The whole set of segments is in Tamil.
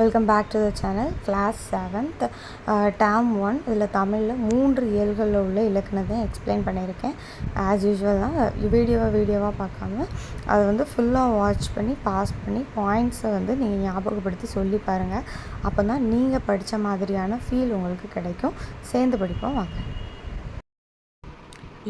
Welcome back to the channel class seventh term one இதில் தமிழில் மூன்று இயல்களில் உள்ள இலக்கணத்தை எக்ஸ்பிளைன் பண்ணியிருக்கேன். ஆஸ் யூஸ்வல் தான் வீடியோவாக வீடியோவாக பார்க்காம அதை வந்து ஃபுல்லாக வாட்ச் பண்ணி பாஸ் பண்ணி பாயிண்ட்ஸை வந்து நீங்கள் ஞாபகப்படுத்தி சொல்லி பாருங்கள் அப்போ தான் நீங்கள் படித்த மாதிரியான ஃபீல் உங்களுக்கு கிடைக்கும். சேர்ந்து படிப்போம் வாங்க.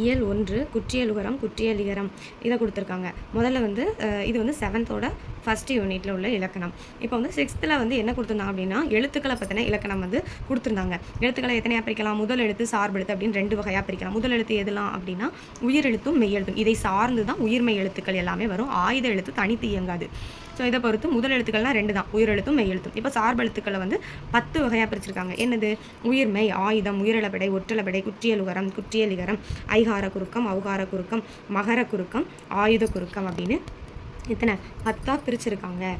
இயல் ஒன்று குற்றியலுகரம் குற்றியலிகரம். இதை கொடுத்துருக்காங்க. முதல்ல வந்து இது வந்து செவன்த்தோட ஃபஸ்ட் யூனிட்டில் உள்ள இலக்கணம். இப்போ வந்து சிக்ஸ்த்தில் வந்து என்ன கொடுத்துருந்தாங்க அப்படின்னா எழுத்துக்களை பற்றின இலக்கணம் வந்து கொடுத்துருந்தாங்க. எழுத்துக்களை எத்தனையாக பிரிக்கலாம்? முதல் எழுத்து சார்பு எழுத்து அப்படின்னு ரெண்டு வகையாக பிரிக்கலாம். முதல் எழுத்து எதெல்லாம் அப்படின்னா உயிர் எழுத்தும் மெய் எழுத்தும். இதை சார்ந்து தான் உயிர்மெய் எழுத்துக்கள் எல்லாமே வரும். ஆயுத எழுத்து தனித்து இயங்காது. ஸோ இதை பொறுத்து முதல் எழுத்துக்கள்னால் ரெண்டு தான் உயிர் எழுத்தும் மெய் எழுத்தும். இப்போ சார்பு எழுத்துக்களை வந்து பத்து வகையாக பிரிச்சிருக்காங்க. என்னது? உயிர்மெய் ஆயுதம் உயிரிழப்படை ஒற்றளபடை குற்றியலுகரம் குற்றியலிகரம் ஐகார குறுக்கம் அவுகார குறுக்கம் மகர குறுக்கம் ஆயுத குறுக்கம் அப்படின்னு எத்தனை? பத்தாக பிரிச்சிருக்காங்க.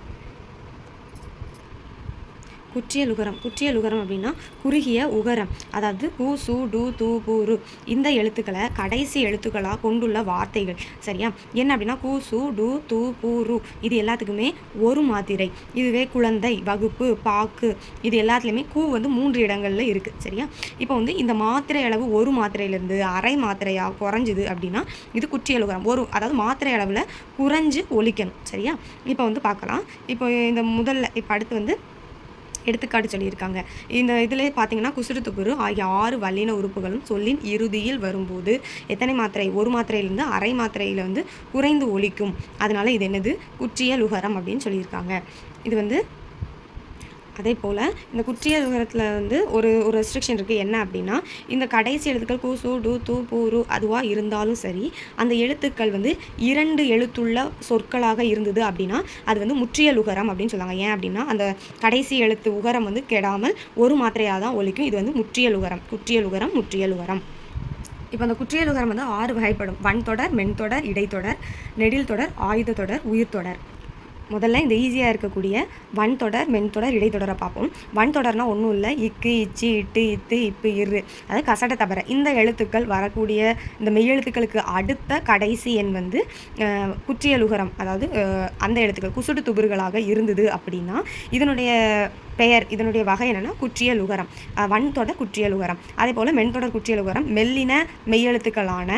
குற்றியலுகரம் குற்றியலுகரம் அப்படின்னா குறுகிய உகரம். அதாவது கு சு டு து பு ரு. இந்த எழுத்துக்களை கடைசி எழுத்துக்களாக கொண்டுள்ள வார்த்தைகள். சரியா? என்ன அப்படின்னா கு சு டு து பு ரு. இது எல்லாத்துக்குமே ஒரு மாத்திரை. இதுவே குழந்தை வகுப்பு பாக்கு. இது எல்லாத்துலேயுமே கூ வந்து மூன்று இடங்களில் இருக்குது சரியா? இப்போ வந்து இந்த மாத்திரை அளவு ஒரு மாத்திரையிலேருந்து அரை மாத்திரையாக குறைஞ்சிது அப்படின்னா இது குற்றியலுகரம் ஒரு அதாவது மாத்திரை அளவில் குறைஞ்சு ஒழிக்கணும் சரியா? இப்போ வந்து பார்க்கலாம். இப்போ இந்த முதல்ல இப்போ அடுத்து வந்து எடுத்துக்காட்டு சொல்லியிருக்காங்க. இந்த இதில் பார்த்தீங்கன்னா குசுறு துப்புரு ஆகிய ஆறு வல்லின உறுப்புகளும் சொல்லின் இறுதியில் வரும்போது எத்தனை மாத்திரை? ஒரு மாத்திரையிலிருந்து அரை மாத்திரையில் வந்து குறைந்து ஒழிக்கும் அதனால இது என்னது? குற்றிய லுகரம் அப்படின்னு சொல்லியிருக்காங்க. இது வந்து அதே போல் இந்த குற்றியல் உகரத்தில் வந்து ஒரு ஒரு ரெஸ்ட்ரிக்ஷன் இருக்குது என்ன அப்படின்னா இந்த கடைசி எழுத்துக்கள் கூசு டு தூ பூ ரு அதுவாக இருந்தாலும் சரி அந்த எழுத்துக்கள் வந்து இரண்டு எழுத்துள்ள சொற்களாக இருந்தது அப்படின்னா அது வந்து முற்றியல் உகரம் அப்படின்னு சொல்லுவாங்க. ஏன் அப்படின்னா அந்த கடைசி எழுத்து உகரம் வந்து கெடாமல் ஒரு மாத்திரையாக தான் ஒழிக்கும் இது வந்து முற்றியல் உகரம். குற்றியல் உகரம் முற்றியல் உகரம். இப்போ அந்த குற்றியல் உகரம் வந்து ஆறு வகைப்படும். வன்தொடர் மென்தொடர் இடைத்தொடர் நெடில் தொடர் ஆயுத தொடர் உயிர் தொடர் முதல்ல இந்த ஈஸியாக இருக்கக்கூடிய வன்தொடர் மென்தொடர் இடைத்தொடரை பார்ப்போம். வன்தொடர்னா ஒன்றும் இல்லை. இக்கு இச்சு இட்டு இத்து இப்பு இரு. அதாவது கசட தவிர இந்த எழுத்துக்கள் வரக்கூடிய இந்த மெய்யெழுத்துக்களுக்கு அடுத்த கடைசி எண் வந்து குற்றியலுகரம். அதாவது அந்த எழுத்துக்கள் குசுடு துபுர்களாக இருந்தது அப்படின்னா இதனுடைய பெயர். இதனுடைய வகை என்னென்னா குற்றியல் உகரம். வன்தொடர் குற்றியல் உகரம். அதே போல் மென்தொடர் குற்றியல் உகரம். மெல்லின மெய்யெழுத்துக்களான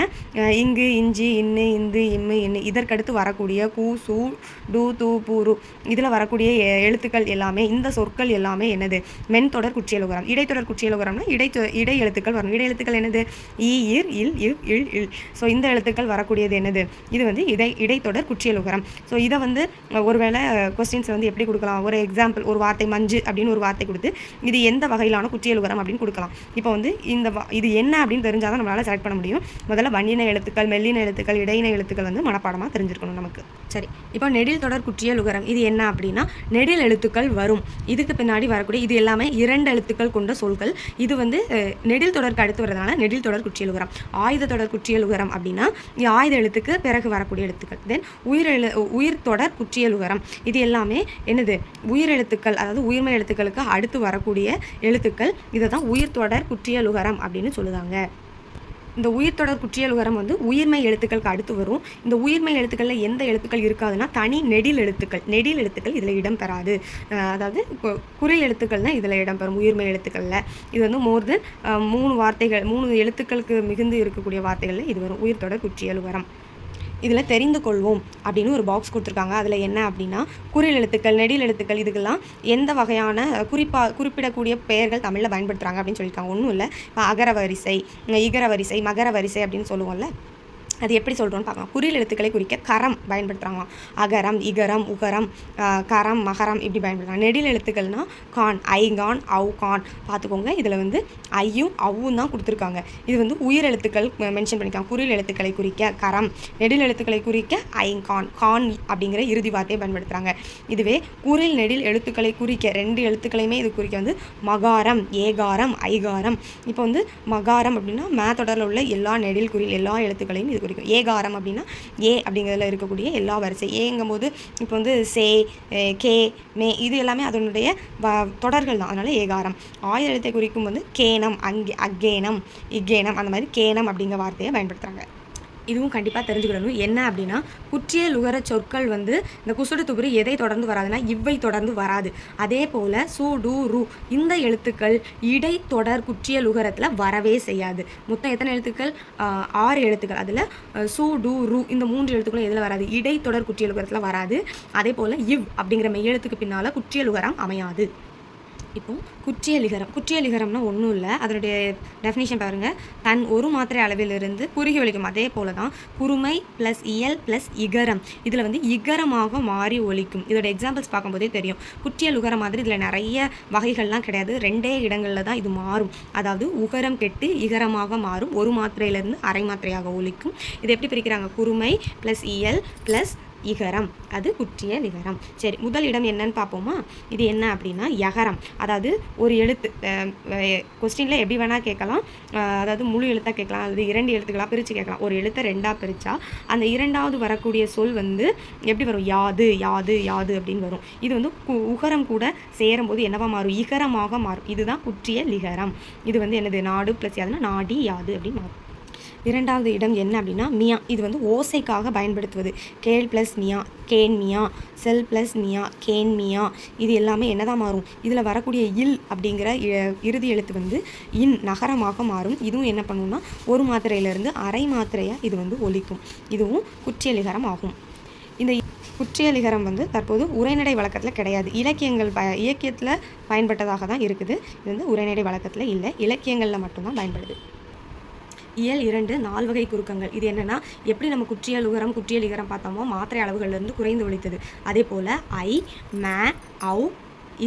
இங்கு இஞ்சி இன்னு இந்து இம்மு இன்னு இதற்கடுத்து வரக்கூடிய கூ சூ டூ தூ பூரு இதில் வரக்கூடிய எ- எழுத்துக்கள் எல்லாமே இந்த சொற்கள் எல்லாமே என்னது? மென்தொடர் குற்றியல் உகரம். இடைத்தொடர் குற்றியல் உகரம்னா இடை இடை எழுத்துக்கள் வரும். இடை எழுத்துக்கள் என்னது? ஈ இர் இல் இவ் இல் இல். ஸோ இந்த எழுத்துக்கள் வரக்கூடியது என்னது? இது வந்து இடை இடைத்தொடர் குற்றியல் உகரம். ஸோ இதை வந்து ஒருவேளை கொஸ்டின்ஸ் வந்து எப்படி கொடுக்கலாம்? ஒரு எக்ஸாம்பிள் ஒரு வார்த்தை மஞ்சு அப்படின்னு ஒரு வார்த்தை கொடுத்து இது எந்த வகையிலான குற்றியல் உகரம் அப்படின்னு கொடுக்கலாம். இப்போ வந்து இந்த வ- இது என்ன அப்படின்னு தெரிஞ்சால் தான் நம்மளால் செலக்ட் பண்ண முடியும். முதல்ல வண்ணின எழுத்துக்கள் மெல்லின எழுத்துக்கள் இடையின எழுத்துக்கள் வந்து மனப்பாடமாக தெரிஞ்சிருக்கணும் நமக்கு. சரி இப்போ நெடில் தொடர் குற்றியல் உகரம் இது என்ன அப்படின்னா நெடில் எழுத்துக்கள் வரும். இதுக்கு பின்னாடி வரக்கூடிய இது எல்லாமே இரண்டு எழுத்துக்கள் கொண்ட சொற்கள் இது வந்து நெடில் தொடருக்கு அடுத்து வரதுனால நெடில் தொடர் குற்றியல் உகரம் ஆயுத தொடர் குற்றியல் உகரம் அப்படின்னா ஆயுத எழுத்துக்கு பிறகு வரக்கூடிய எழுத்துக்கள். தென் உயிர் எழு உயிர் தொடர் குற்றியல் உகரம் இது எல்லாமே என்னது? உயிர் எழுத்துக்கள் அதாவது உயிர்மை எழுத்துக்களுக்கு அடுத்து வரக்கூடிய எழுத்துக்கள் இதை தான் உயிர் தொடர் அப்படின்னு சொல்லுதாங்க. இந்த உயிர்த்தொடர் குற்றியலுகரம் வந்து உயிர்மை எழுத்துக்களுக்கு அடுத்து வரும். இந்த உயிர்மை எழுத்துக்களில் எந்த எழுத்துக்கள் இருக்காதுன்னா தனி நெடில் எழுத்துக்கள். நெடில் எழுத்துக்கள் இதில் இடம்பெறாது. பெறாது அதாவது கு- எழுத்துக்கள் தான் இதில் இடம்பெறும் உயிர்மை எழுத்துக்களில். இது வந்து மோர் தென் மூணு வார்த்தைகள் மூணு எழுத்துக்களுக்கு மிகுந்து இருக்கக்கூடிய வார்த்தைகளில் இது வரும். உயிர்த்தொடர் குற்றியலுகரம். உகரம் இதில் தெரிந்து கொள்வோம் அப்படின்னு ஒரு பாக்ஸ் கொடுத்துருக்காங்க. அதில் என்ன அப்படின்னா குறில் எழுத்துக்கள் நெடில் எழுத்துக்கள் இதுக்கெல்லாம் எந்த வகையான குறிப்பாக குறிப்பிடக்கூடிய பெயர்கள் தமிழில் பயன்படுத்துகிறாங்க அப்படின்னு சொல்லியிருக்காங்க. ஒன்றும் இல்லை. இப்போ அகர வரிசை இகர வரிசை மகர வரிசை அப்படின்னு சொல்லுவோம்ல. அது எப்படி சொல்கிறோன்னு பார்க்கலாம். குரில் எழுத்துக்களை குறிக்க கரம் பயன்படுத்துகிறாங்களாம் அகரம் இகரம் உகரம் கரம் மகரம் இப்படி பயன்படுத்துகிறாங்க நெடில் எழுத்துக்கள்னால் கான் ஐங்கான் அவு கான். பார்த்துக்கோங்க. இதில் வந்து ஐயும் அவ்வும் தான் கொடுத்துருக்காங்க. இது வந்து உயிர் எழுத்துக்கள் மென்ஷன் பண்ணிக்கலாம் குறில் எழுத்துக்களை குறிக்க கரம் நெடில் எழுத்துக்களை குறிக்க ஐங்கான் கான் அப்படிங்கிற இறுதி வார்த்தையை பயன்படுத்துகிறாங்க இதுவே குறில் நெடில் எழுத்துக்களை குறிக்க ரெண்டு எழுத்துக்களையுமே இது குறிக்க வந்து மகாரம் ஏகாரம் ஐகாரம். இப்போ வந்து மகாரம் அப்படின்னா மே தொடரில் உள்ள எல்லா நெடில் குறில் எல்லா எழுத்துக்களையும் இது பிடிக்கும். ஏகாரம் அப்படின்னா ஏ அப்படிங்கிறதுல இருக்கக்கூடிய எல்லா வரிசை. ஏங்கும் போது இப்போ வந்து சே கே மே இது எல்லாமே அதனுடைய வ தொடர்கள் தான். அதனால் ஏகாரம் ஆயிரத்தை குறிக்கும் வந்து கேனம் அங்கே அக்கேனம் இக்கேனம் அந்த மாதிரி கேனம் அப்படிங்கிற வார்த்தையை பயன்படுத்துகிறாங்க இதுவும் கண்டிப்பாக தெரிஞ்சுக்கிடணும் என்ன அப்படின்னா குற்றிய லுகர சொற்கள் வந்து இந்த குசுடு துபுரி எதை தொடர்ந்து வராதுன்னா இவ்வை தொடர்ந்து வராது. அதே போல் சு டு ரு இந்த எழுத்துக்கள் இடை தொடர் குற்றிய லுகரத்தில் வரவே செய்யாது. மொத்தம் எத்தனை எழுத்துக்கள்? ஆறு எழுத்துக்கள். அதில் சு டு ரு இந்த மூன்று எழுத்துக்களும் எதில் வராது? இடைத்தொடர் குற்றிய லுகரத்தில் வராது. அதே போல் இவ் அப்படிங்கிற மெய்யெழுத்துக்கு பின்னால் குற்றிய லுகரம் அமையாது. இப்போ குற்றியலிகரம். குற்றியலிகரம்னா ஒன்றும் இல்லை. அதனுடைய டெஃபினேஷன் பாருங்கள் தன் ஒரு மாத்திரை அளவிலிருந்து குறுகி ஒலிக்கும் அதே போல தான் குறுமை ப்ளஸ் இயல் ப்ளஸ் இகரம். இதில் வந்து இகரமாக மாறி ஒலிக்கும். இதோட எக்ஸாம்பிள்ஸ் பார்க்கும்போதே தெரியும். குற்றியல் உகரம் மாதிரி இதில் நிறைய வகைகள்லாம் கிடையாது. ரெண்டே இடங்களில் தான் இது மாறும். அதாவது உகரம் கெட்டு இகரமாக மாறும். ஒரு மாத்திரையிலேருந்து அரை மாத்திரையாக ஒலிக்கும். இது எப்படி பிரிக்கிறாங்க? குறுமை ப்ளஸ் இயல் ப்ளஸ் இகரம். அது குற்றிய லிகரம் சரி முதல் இடம் என்னன்னு பார்ப்போமா? இது என்ன அப்படின்னா யகரம். அதாவது ஒரு எழுத்து கொஸ்டினில் எப்படி வேணால் கேட்கலாம். அதாவது முழு எழுத்தாக கேட்கலாம் அல்லது இரண்டு எழுத்துக்களாக பிரித்து கேட்கலாம். ஒரு எழுத்தை ரெண்டாக பிரித்தா அந்த இரண்டாவது வரக்கூடிய சொல் வந்து எப்படி வரும்? யாது யாது யாது அப்படின்னு வரும். இது வந்து கு- உகரம் கூட சேரும்போது என்னவா மாறும்? இகரமாக மாறும். இதுதான் குற்றிய லிகரம் இது வந்து என்னது? நாடு ப்ளஸ் யாதுன்னா நாடி யாது அப்படின்னு மாறும். இரண்டாவது இடம் என்ன அப்படின்னா மியா. இது வந்து ஓசைக்காக பயன்படுத்துவது. கேள் ப்ளஸ் மியா கேன் மியா செல் ப்ளஸ் மியா கேன் மியா. இது எல்லாமே என்னதான் மாறும்? இதில் வரக்கூடிய இல் அப்படிங்கிற இ- இறுதி எழுத்து வந்து இன் நகரமாக மாறும். இதுவும் என்ன பண்ணும்னா ஒரு மாத்திரையிலேருந்து அரை மாத்திரையாக இது வந்து ஒலிக்கும். இதுவும் குற்றியலிகரம் ஆகும். இந்த குற்றியலிகரம் வந்து தற்போது உரைநடை வழக்கத்தில் கிடையாது. இலக்கியங்கள் ப இலக்கியத்தில் பயன்பட்டதாக தான் இருக்குது. இது வந்து உரைநடை வழக்கத்தில் இல்லை. இலக்கியங்களில் மட்டும்தான் பயன்படுது. இயல் இரண்டு நால்வகை குறுக்கங்கள். இது என்னன்னா எப்படி நம்ம குற்றியல் உகரம் குற்றியல் இகரம் பார்த்தோமோ மாத்திரை அளவுகள்லேருந்து குறைந்து ஒழித்தது. அதே போல் ஐ மே அவு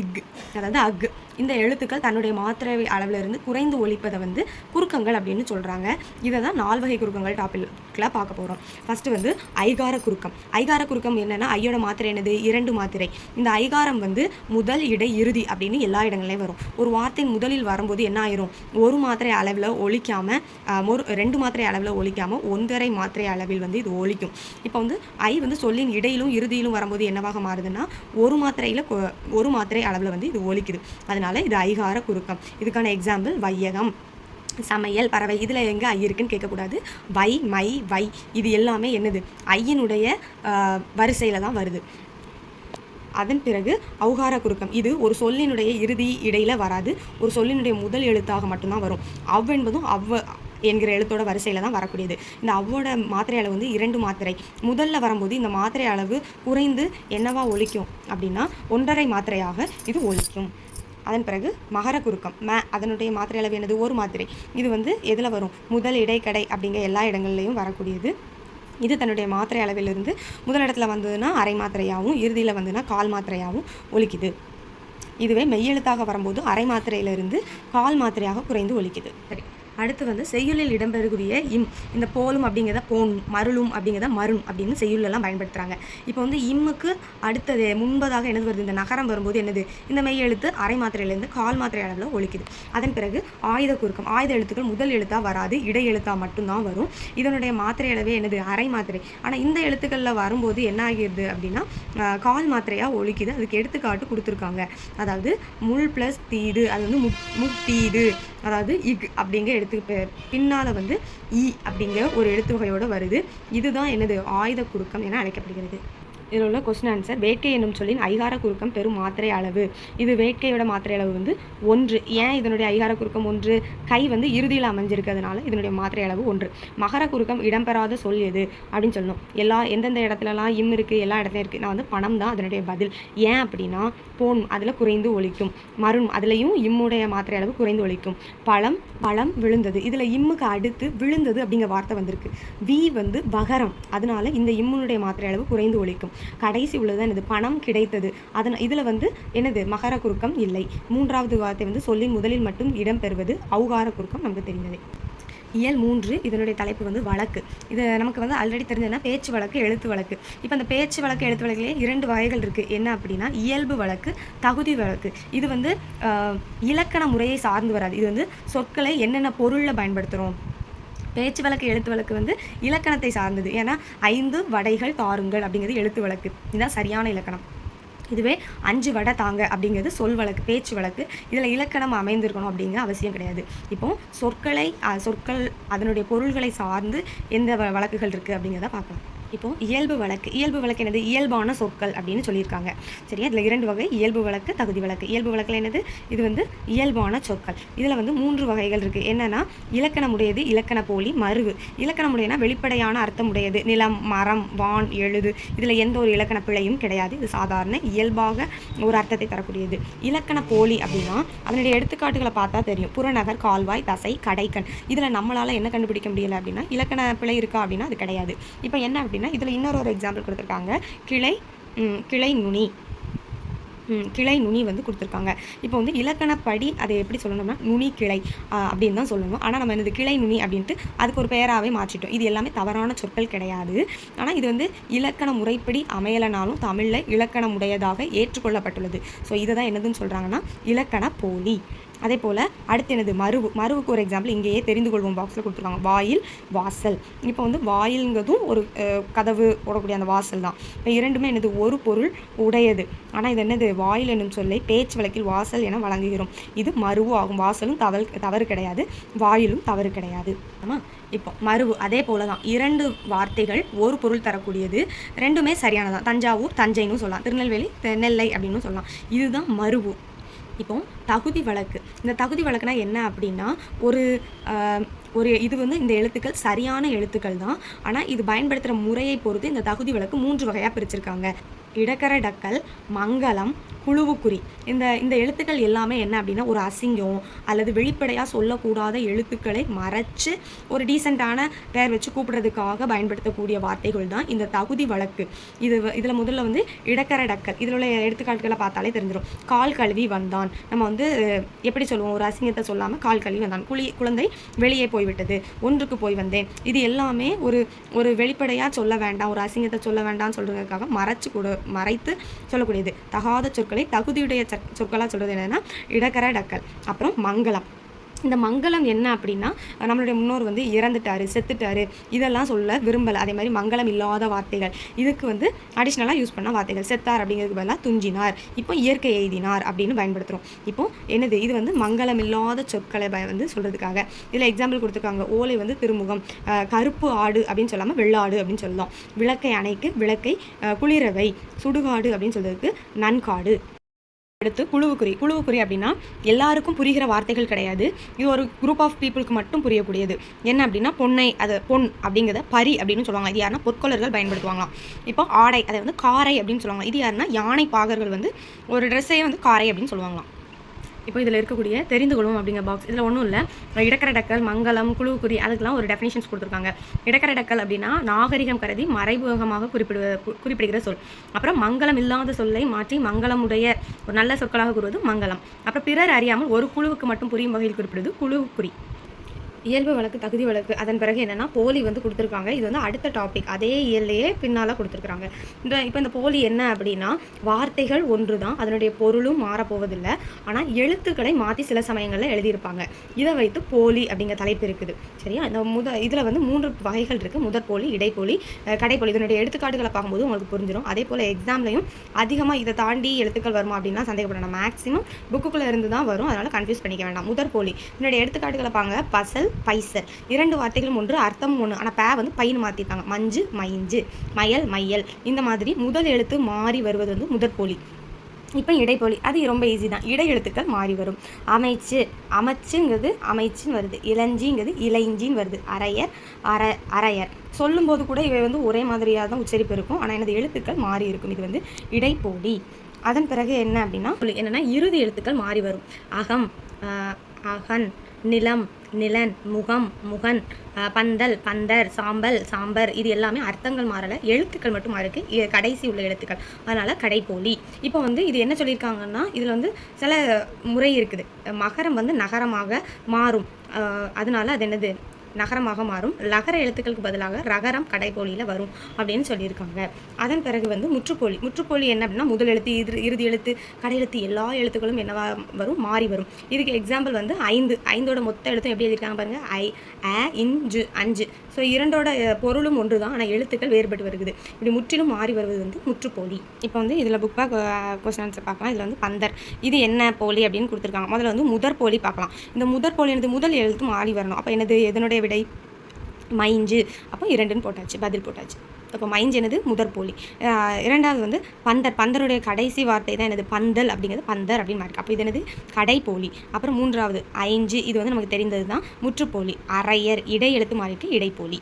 இக் அதாவது அக் இந்த எழுத்துக்கள் தன்னுடைய மாத்திரை அளவில் இருந்து குறைந்து ஒழிப்பதை வந்து குறுக்கங்கள் அப்படின்னு சொல்கிறாங்க இதை தான் நால்வகை குறுக்கங்கள் டாப்பிக்கில் பார்க்க போகிறோம் ஃபஸ்ட்டு வந்து ஐகார குறுக்கம். ஐகார குறுக்கம் என்னென்னா ஐயோட மாத்திரை என்னது? இரண்டு மாத்திரை. இந்த ஐகாரம் வந்து முதல் இடை இறுதி அப்படின்னு எல்லா இடங்கள்லையும் வரும். ஒரு வார்த்தை முதலில் வரும்போது என்ன ஆயிரும்? ஒரு மாத்திரை அளவில் ஒழிக்காமல் ஒரு ரெண்டு மாத்திரை அளவில் ஒழிக்காமல் ஒன்றரை மாத்திரை அளவில் வந்து இது ஒழிக்கும். இப்போ வந்து ஐ வந்து சொல்லின் இடையிலும் இறுதியிலும் வரும்போது என்னவாக மாறுதுன்னா ஒரு மாத்திரையில் ஒரு மாத்திரை அளவில் வந்து இது ஒலிக்குது. அதனால இது ஐகார குறுக்கம். இதுக்கான எக்ஸாம்பிள் வையகம் சமையல் பறவை இதில் எங்கே ஐ இருக்குன்னு கேட்கக்கூடாது. வை மை வை இது எல்லாமே என்னது? ஐயினுடைய வரிசையில் தான் வருது. அதன் பிறகு அவுகார குறுக்கம். இது ஒரு சொல்லினுடைய இறுதி இடையில் வராது. ஒரு சொல்லினுடைய முதல் எழுத்தாக மட்டும்தான் வரும். அவ் என்பதும் அவ்வ என்கிற எழுத்தோட வரிசையில் தான் வரக்கூடியது. இந்த அவ்வோட மாத்திரை அளவு வந்து இரண்டு மாத்திரை. முதல்ல வரும்போது இந்த மாத்திரை அளவு குறைந்து என்னவா ஒழிக்கும் அப்படின்னா ஒன்றரை மாத்திரையாக இது ஒலிக்கும். அதன் பிறகு மகர குறுக்கம். ம அதனுடைய மாத்திரை அளவு என்னது? ஒரு மாத்திரை. இது வந்து எதில் வரும்? முதல் இடைக்கடை அப்படிங்கிற எல்லா இடங்கள்லையும் வரக்கூடியது. இது தன்னுடைய மாத்திரை அளவிலிருந்து முதல் இடத்துல வந்ததுன்னா அரை மாத்திரையாகவும் இறுதியில் வந்ததுன்னா கால் மாத்திரையாகவும் ஒலிக்குது. இதுவே மெய்யெழுத்தாக வரும்போது அரை மாத்திரையிலிருந்து கால் மாத்திரையாக குறைந்து ஒலிக்குது. அடுத்து வந்து செய்யுளில் இடம்பெறக்கூடிய இம் இந்த போலும் அப்படிங்கிறத போன் மருளும் அப்படிங்கிறத மருண் அப்படின்னு செய்யுளெல்லாம் பயன்படுத்துகிறாங்க இப்போ வந்து இம்முக்கு அடுத்தது முன்பதாக என்னது வருது? இந்த நகரம் வரும்போது என்னது? இந்த மெய் எழுத்து அரை மாத்திரையிலேருந்து கால் மாத்திரை அளவில் ஒழிக்குது. அதன் பிறகு ஆயுத குறுக்கம் ஆயுத எழுத்துக்கள் முதல் எழுத்தாக வராது இடை எழுத்தாக மட்டும்தான் வரும். இதனுடைய மாத்திரை அளவே என்னது? அரை மாத்திரை. ஆனால் இந்த எழுத்துக்களில் வரும்போது என்ன ஆகிடுது அப்படின்னா கால் மாத்திரையாக ஒழிக்குது. அதுக்கு எடுத்துக்காட்டு கொடுத்துருக்காங்க. அதாவது முள் ப்ளஸ் தீது அது வந்து முட் தீது அதாவது இக் அப்படிங்கிற எழுத்து பின்னால் வந்து இ அப்படிங்கிற ஒரு எழுத்து வகையோட வருது. இதுதான் என்னது ஆயுத குறுக்கம் என அழைக்கப்படுகிறது. இதில் உள்ள கொஸ்டின் ஆன்சர் வேட்கை என்னும் சொல்லின் ஐகார குறுக்கம் பெரும் மாத்திரை அளவு. இது வேட்கையோட மாத்திரை அளவு வந்து ஒன்று. ஏன் இதனுடைய ஐகார குறுக்கம் ஒன்று? கை வந்து இறுதியில் அமைஞ்சிருக்கிறதுனால இதனுடைய மாத்திரை அளவு ஒன்று. மகர குறுக்கம் இடம்பெறாத சொல் எது? அப்படின்னு சொல்லணும். எல்லா எந்தெந்த இடத்துலலாம் இம் இருக்குது எல்லா இடத்துலையும் இருக்குது நான் வந்து பணம் தான் அதனுடைய பதில். ஏன் அப்படின்னா போன் அதில் குறைந்து ஒழிக்கும் மருண் அதுலேயும் இம்முடைய மாத்திரை அளவு குறைந்து ஒழிக்கும் பழம் பழம் விழுந்தது. இதில் இம்முக்கு அடுத்து விழுந்தது அப்படிங்கிற வார்த்தை வந்திருக்கு. வி வந்து வகரம். அதனால இந்த இம்முனுடைய மாத்திரை அளவு குறைந்து ஒழிக்கும் கடைசி உள்ளது என்னது? பணம் கிடைத்தது. அதன் இதில் வந்து என்னது? மகர குறுக்கம் இல்லை. மூன்றாவது வார்த்தை வந்து சொல்லின் முதலில் மட்டும் இடம்பெறுவது அவுகார குறுக்கம் நமக்கு தெரிந்தது. இயல் மூன்று இதனுடைய தலைப்பு வந்து வழக்கு. இது நமக்கு வந்து ஆல்ரெடி தெரிஞ்சதுன்னா பேச்சு வழக்கு எழுத்து வழக்கு. இப்போ அந்த பேச்சு வழக்கு எழுத்து வழக்கிலே இரண்டு வகைகள் இருக்குது என்ன அப்படின்னா இயல்பு வழக்கு தகுதி வழக்கு. இது வந்து ஆஹ், இலக்கண முறையை சார்ந்து வராது. இது வந்து சொற்களை என்னென்ன பொருளில் பயன்படுத்துகிறோம் பேச்சு வழக்கு எழுத்து வழக்கு வந்து இலக்கணத்தை சார்ந்தது. ஏன்னா ஐந்து வடைகள் தாருங்கள் அப்படிங்கிறது எழுத்து வழக்கு. இதுதான் சரியான இலக்கணம். இதுவே அஞ்சு வடை தாங்க அப்படிங்கிறது சொல் வழக்கு பேச்சு வழக்கு. இதில் இலக்கணம் அமைந்திருக்கணும் அப்படிங்கிற அவசியம் கிடையாது. இப்போ சொற்களை சொற்கள் அதனுடைய பொருள்களை சார்ந்து எந்த வ- வழக்குகள் இருக்குது அப்படிங்கிறத பார்க்கலாம். இப்போ இயல்பு வழக்கு இயல்பு வழக்கு என்னது? இயல்பான சொற்கள் அப்படின்னு சொல்லியிருக்காங்க. சரியா? இதில் இரண்டு வகை இயல்பு வழக்கு தகுதி வழக்கு. இயல்பு வழக்கில் என்னது? இது வந்து இயல்பான சொற்கள். இதில் வந்து மூன்று வகைகள் இருக்குது என்னென்னா இலக்கணமுடையது இலக்கண போலி மருவு. இலக்கணமுடையனா வெளிப்படையான அர்த்தமுடையது. நிலம் மரம் வான் எழுது. இதில் எந்த ஒரு இலக்கண பிழையும் கிடையாது. இது சாதாரண இயல்பாக ஒரு அர்த்தத்தை தரக்கூடியது. இலக்கண போலி அப்படின்னா அதனுடைய எடுத்துக்காட்டுகளை பார்த்தா தெரியும். புறநகர் கால்வாய் தசை கடைக்கண். இதில் நம்மளால் என்ன கண்டுபிடிக்க முடியலை அப்படின்னா இலக்கண பிழை இருக்கா அப்படின்னா அது கிடையாது. இப்போ என்ன அப்படின்னா இதில் இன்னொரு ஒரு எக்ஸாம்பிள் கொடுத்துருக்காங்க. கிளை கிளை நுனி. கிளை நுனி வந்து கொடுத்துருக்காங்க. இப்போ வந்து இலக்கணப்படி அதை எப்படி சொல்லணும்னா நுனி கிளை அப்படின்னு தான் சொல்லணும். ஆனால் நம்ம இந்த கிளை நுனி அப்படின்ட்டு அதுக்கு ஒரு பெயராகவே மாற்றிட்டோம். இது எல்லாமே தவறான சொற்கள் கிடையாது. ஆனால் இது வந்து இலக்கண முறைப்படி அமையலைனாலும் தமிழில் இலக்கணம் உடையதாக ஏற்றுக்கொள்ளப்பட்டுள்ளது. ஸோ இதை தான் என்னதுன்னு சொல்கிறாங்கன்னா இலக்கண போலி. அதே போல் அடுத்து என்னது? மருவு. மருவுக்கு ஒரு எக்ஸாம்பிள் இங்கேயே தெரிந்து கொள்வோம் பாக்ஸில் கொடுத்துருக்காங்க. வாயில் வாசல். இப்போ வந்து வாயில்ங்கிறதும் ஒரு கதவு போடக்கூடிய அந்த வாசல் தான். இப்போ இரண்டுமே என்னது? ஒரு பொருள் உடையது. ஆனால் இது என்னது? வாயில் என்னும் சொல்லை பேச்சு வழக்கில் வாசல் என வழங்குகிறோம். இது மருவு ஆகும். வாசலும் தவறு தவறு கிடையாது. வாயிலும் தவறு கிடையாது. ஆமாம் இப்போ மருவு அதே போல தான். இரண்டு வார்த்தைகள் ஒரு பொருள் தரக்கூடியது. ரெண்டுமே சரியானதான் தஞ்சாவூர் தஞ்சைன்னு சொல்லலாம். திருநெல்வேலி தெ- நெல்லை அப்படின்னு சொல்லலாம். இதுதான் மருவு. இப்போ தகுதி வழக்கு. இந்த தகுதி வழக்குனா என்ன அப்படின்னா ஒரு ஒரு இது வந்து இந்த எழுத்துக்கள் சரியான எழுத்துக்கள் தான். ஆனால் இது பயன்படுத்துகிற முறையை பொறுத்து இந்த தகுதி வழக்கு மூன்று வகையாக பிரிச்சிருக்காங்க. இடக்கர டக்கல் மங்களம் குழுவுக்குறி. இந்த இந்த எழுத்துக்கள் எல்லாமே என்ன அப்படின்னா ஒரு அசிங்கம் அல்லது வெளிப்படையாக சொல்லக்கூடாத எழுத்துக்களை மறைச்சு ஒரு டீசெண்டான பேர் வச்சு கூப்பிடுறதுக்காக பயன்படுத்தக்கூடிய வார்த்தைகள் தான் இந்த தகுதி வழக்கு இது இதில் முதல்ல வந்து இடக்கர டக்கல். இதில் உள்ள எடுத்துக்காட்டுகளை பார்த்தாலே தெரிஞ்சிடும் கால் கழுவி வந்தான். நம்ம வந்து எப்படி சொல்லுவோம்? ஒரு அசிங்கத்தை சொல்லாமல் கால் கழுவி வந்தான். குழி குழந்தை வெளியே போய் போய்விட்டது ஒன்றுக்கு போய் வந்தேன். இது எல்லாமே ஒரு ஒரு வெளிப்படையாக சொல்ல வேண்டாம் ஒரு அசிங்கத்தை சொல்ல வேண்டாம்னு சொல்கிறதுக்காக மறைச்சு கூட மறைத்து சொல்லக்கூடியது. தகாத சொற்களை தகுதியுடைய சொற்களாக சொற்களா சொல்கிறது என்னன்னா இடக்கர டக்கல். அப்புறம் மங்களம். இந்த மங்களம் என்ன அப்படின்னா நம்மளுடைய முன்னோர் வந்து இறந்துட்டாரு செத்துட்டாரு இதெல்லாம் சொல்ல விரும்பலை. அதே மாதிரி மங்களம் இல்லாத வார்த்தைகள். இதுக்கு வந்து அடிஷ்னலாக யூஸ் பண்ண வார்த்தைகள். செத்தார் அப்படிங்கிறதுக்கு பதிலாக துஞ்சினார். இப்போ இயற்கை எய்தினார் அப்படின்னு பயன்படுத்துகிறோம் இப்போ என்னது? இது வந்து மங்களம் இல்லாத சொற்களை பய வந்து சொல்கிறதுக்காக இதில் எக்ஸாம்பிள் கொடுத்துருக்காங்க. ஓலை வந்து திருமுகம் கருப்பு ஆடு அப்படின்னு சொல்லாமல் வெள்ளாடு அப்படின்னு சொல்லலாம். விளக்கை அணைக்கு விளக்கை குளிரவை சுடுகாடு அப்படின்னு சொல்கிறதுக்கு நன்காடு. அடுத்து குழுவுக்குறி குழுவுக்குறி அப்படின்னா எல்லாருக்கும் புரிகிற வார்த்தைகள் கிடையாது. இது ஒரு குரூப் ஆஃப் பீப்புளுக்கு மட்டும் புரியக்கூடியது. என்ன அப்படின்னா பொன்னை அது பொன் அப்படிங்கிறத பரி அப்படின்னு சொல்லுவாங்க. இது யாருன்னா பொற்கொலர்கள் பயன்படுத்துவாங்களாம். இப்போ ஆடை அதை வந்து காரை அப்படின்னு சொல்லுவாங்க. இது யாருன்னா யானை பாகர்கள் வந்து ஒரு ட்ரெஸ்ஸே வந்து காரை அப்படின்னு சொல்லுவாங்களாம். இப்போ இதில் இருக்கக்கூடிய தெரிந்து கொள்வோம் அப்படிங்கிற பாக்ஸ் இதில் ஒன்றும் இல்லை. இடக்கரடக்கல் மங்களம் குழுக்குறி அதுக்கெல்லாம் ஒரு டெஃபினேஷன்ஸ் கொடுத்துருக்காங்க. இடக்கரடக்கல் அப்படின்னா நாகரிகம் கருதி மறைமுகமாக குறிப்பிடுவ குறிப்பிடுகிற சொல். அப்புறம் மங்களம் இல்லாத சொல்லை மாற்றி மங்களமுடைய ஒரு நல்ல சொற்களாக கூறுவது மங்களம். அப்புறம் பிறர் அறியாமல் ஒரு குழுவுக்கு மட்டும் புரியும் வகையில் குறிப்பிடுவது குழுக்குறி. இயல்பு வழக்கு தகுதி வழக்கு அதன் பிறகு என்னென்னா போலி வந்து கொடுத்துருக்காங்க. இது வந்து அடுத்த டாபிக் அதே இயல்லையே பின்னால் கொடுத்துருக்குறாங்க. இந்த இப்போ இந்த போலி என்ன அப்படின்னா வார்த்தைகள் ஒன்று தான் அதனுடைய பொருளும் மாறப்போவதில்லை. ஆனால் எழுத்துக்களை மாற்றி சில சமயங்களில் எழுதியிருப்பாங்க. இதை வைத்து போலி அப்படிங்கிற தலைப்பு இருக்குது. சரியா? இந்த முத இதில் வந்து மூன்று வகைகள் இருக்குது முதற் போலி இடைப்போலி கடைப்போலி. இதனுடைய எடுத்துக்காட்டுகளை பார்க்கும்போது உங்களுக்கு புரிஞ்சிடும் அதே போல் எக்ஸாம்லையும் அதிகமாக இதை தாண்டி எழுத்துக்கள் வருமா அப்படின்னா சந்தேகப்படணும் மேக்ஸிமம் புக்குக்குள்ளே இருந்து தான் வரும். அதனால் கன்ஃபியூஸ் பண்ணிக்க வேண்டாம் முதற் போலி. இதனுடைய எடுத்துக்காட்டுகளை பாங்க பசல் பைசல் இரண்டு வார்த்தைகளும் ஒன்று அர்த்தம் ஒன்று. ஆனால் பே வந்து பைன்னு மாற்றிருக்காங்க மஞ்சு மைஞ்சு மயல் மையல். இந்த மாதிரி முதல் எழுத்து மாறி வருவது வந்து முதற்போலி. இப்போ இடைப்பொலி. அது ரொம்ப ஈஸி தான். இடை எழுத்துக்கள் மாறி வரும். அமைச்சு அமைச்சுங்கிறது அமைச்சுன்னு வருது. இளஞ்சிங்கிறது இளைஞ்சின்னு வருது. அரையர் அர அரையர். சொல்லும்போது கூட இவை வந்து ஒரே மாதிரியாக தான் உச்சரிப்பு இருக்கும். ஆனால் எனது எழுத்துக்கள் மாறி இருக்கும். இது வந்து இடைப்போலி. அதன் பிறகு என்ன அப்படின்னா என்னென்னா இறுதி எழுத்துக்கள் மாறி வரும். அகம் அகன் நிலம் நிலன் முகம் முகன் பந்தல் பந்தர் சாம்பல் சாம்பர் இது எல்லாமே அர்த்தங்கள் மாறலை. எழுத்துக்கள் மட்டும் மாறிருக்கு. கடைசி உள்ள எழுத்துக்கள். அதனால் கடைப்போலி இப்போ வந்து இது என்ன சொல்லியிருக்காங்கன்னா இதில் வந்து சில முறை இருக்குது. மகரம் வந்து நகரமாக மாறும். அதனால அது என்னது? நகரமாக மாறும். லகர எழுத்துக்களுக்கு பதிலாக ரகரம் கடைப்போலியில் வரும் அப்படின்னு சொல்லியிருக்காங்க. அதன் பிறகு வந்து முற்றுப்போலி. முற்றுப்போலி என்ன அப்படின்னா முதல் எழுத்து இறு இறுதி எழுத்து கடை எழுத்து எல்லா எழுத்துக்களும் என்னவா வரும்? மாறி வரும். இதுக்கு எக்ஸாம்பிள் வந்து ஐந்து. ஐந்தோட மொத்த எழுத்தும் எப்படி எழுதியிருக்காங்க பாருங்கள் ஐ அ இஞ்சு அஞ்சு. ஸோ இரண்டோட பொருளும் ஒன்று தான் ஆனால் எழுத்துக்கள் வேறுபட்டு வருகிறது. இப்படி முற்றிலும் மாறி வருவது வந்து முற்றுப்போலி. இப்போ வந்து இதில் புக் பேக் கொஸ்டின் ஆன்சர் பார்க்கலாம். இதில் வந்து பந்தர். இது என்ன போலி அப்படின்னு கொடுத்துருக்காங்க. முதல்ல வந்து முதற் போலி பார்க்கலாம். இந்த முதற் போலி எனது முதல் எழுத்து மாறி வரணும். அப்போ எனது எதனுடைய விடை? மைஞ்சு. அப்போ இரண்டுன்னு போட்டாச்சு பதில் போட்டாச்சு. அப்போ மைஞ்சு எனது முதற் போலி. இரண்டாவது வந்து பந்தர். பந்தருடைய கடைசி வார்த்தை தான் எனது பந்தல் அப்படிங்கிறது பந்தர் அப்படின்னு மாறிருக்கு அப்போ இது எனது கடைப்போலி அப்புறம் மூன்றாவது ஐஞ்சு. இது வந்து நமக்கு தெரிந்தது தான் முற்றுப்போலி. அரையர். இடை எழுத்து மாறிட்டு இடைப்போலி.